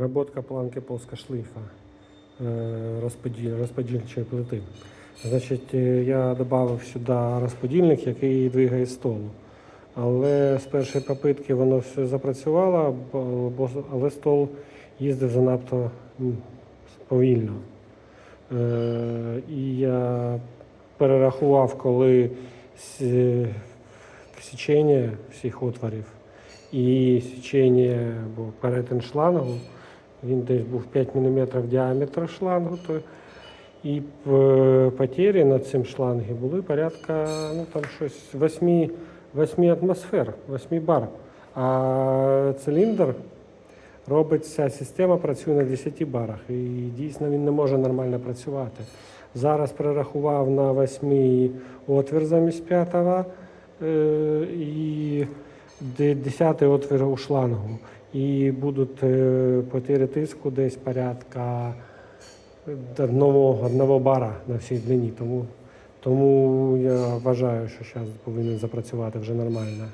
Работка планки плоскошлифа е, розподіл, розподільчої плити. Значить, е, я додав сюди розподільник, який двигає стол. Але з першої попитки воно все запрацювало, але стол їздив занадто повільно. Е, І я перерахував, коли січення всіх отворів і січення перетин шлангу. Він десь був 5 мм діаметр шлангу. То, і е, потері на цим шлангі були порядка ну, там щось 8, 8 атмосфер, 8 бар. А циліндр робить ця система працює на 10 барах. І дійсно він не може нормально працювати. Зараз перерахував на 8 отвір замість 5 е, і 10 отвір у шлангу. І будуть е, потери тиску десь порядка одного, одного бара на всій длині. Тому, тому я вважаю, що зараз повинен запрацювати вже нормально.